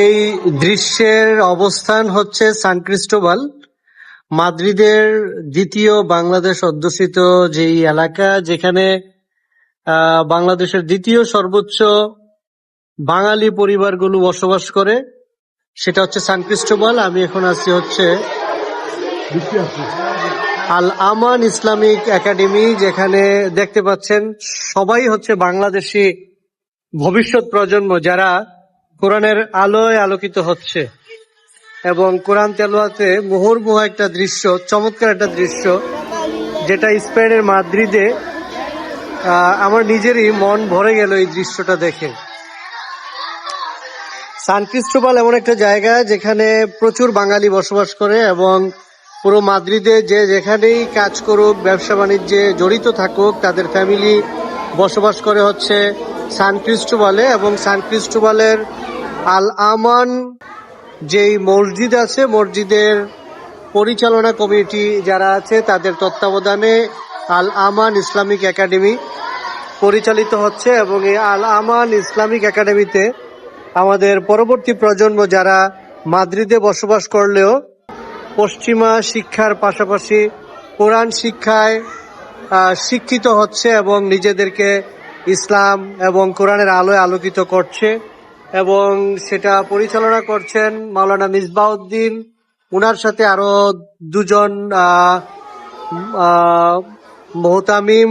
এই দৃশ্যের অবস্থান হচ্ছে সান ক্রিস্টোবাল, মাদ্রিদের দ্বিতীয় বাংলাদেশ অধ্যুষিত যেই এলাকা, যেখানে বাংলাদেশের দ্বিতীয় সর্বোচ্চ বাঙালি পরিবারগুলো বসবাস করে। সেটা হচ্ছে সান ক্রিস্টোবাল, আমি এখন আছি হচ্ছে আল আমান ইসলামিক একাডেমি, যেখানে দেখতে পাচ্ছেন সবাই হচ্ছে বাংলাদেশি ভবিষ্যৎ প্রজন্ম যারা কোরআনের আলোয় আলোকিত হচ্ছে। এবং কোরআন তেলোয়াতে মুহুর্মুহ একটা দৃশ্য, চমৎকার একটা দৃশ্য, যেটা স্পেনের মাদ্রিদে আমার নিজেরই মন ভরে গেল এই দৃশ্যটা দেখে। সান ক্রিস্টোবাল এমন একটা জায়গা যেখানে প্রচুর বাঙালি বসবাস করে এবং পুরো মাদ্রিদে যে যেখানেই কাজ করুক, ব্যবসা বাণিজ্যে জড়িত থাকুক, তাদের ফ্যামিলি বসবাস করে হচ্ছে সান ক্রিস্টোবালে এবং সান ক্রিস্টোবালের আল আমান যেই মসজিদ আছে, মসজিদের পরিচালনা কমিটি যারা আছে, তাদের তত্ত্বাবধানে আল আমান ইসলামিক একাডেমি পরিচালিত হচ্ছে এবং এই আল আমান ইসলামিক একাডেমিতে আমাদের পরবর্তী প্রজন্ম যারা মাদ্রিদে বসবাস করলেও পশ্চিমা শিক্ষার পাশাপাশি কোরআন শিক্ষায় শিক্ষিত হচ্ছে এবং নিজেদেরকে ইসলাম এবং কোরআনের আলোয় আলোকিত করছে এবং সেটা পরিচালনা করছেন মাওলানা মিসবাউদ্দিন ওনার সাথে আরও দুজন মোহতামিম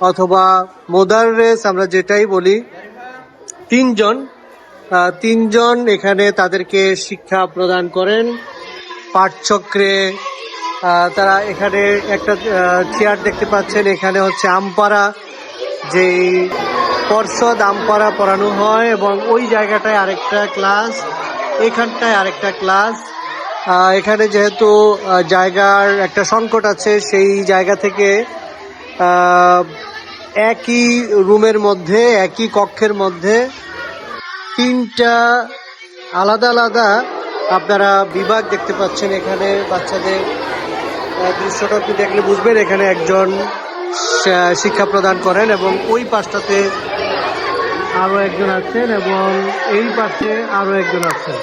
অথবা মোদাররেস আমরা যেটাই বলি, তিনজন তিনজন এখানে তাদেরকে শিক্ষা প্রদান করেন। পাঠচক্রে তারা এখানে একটা চেয়ার দেখতে পাচ্ছেন। এখানে হচ্ছে আমপারা যে পর্ষদ আমপারা পড়ানো হয় এবং ওই জায়গাটায় আরেকটা ক্লাস এখানটায় আরেকটা ক্লাস এখানে যেহেতু জায়গার একটা সংকট আছে, সেই জায়গা থেকে একই রুমের মধ্যে, একই কক্ষের মধ্যে তিনটা আলাদা আলাদা আপনারা বিভাগ দেখতে পাচ্ছেন এখানে বাচ্চাদের দৃশ্যটা আপনি দেখলে বুঝবেন এখানে একজন শিক্ষা প্রদান করেন এবং ওই পাশটাতে আরও একজন আছেন এবং এই পাশে আরও একজন আছেন।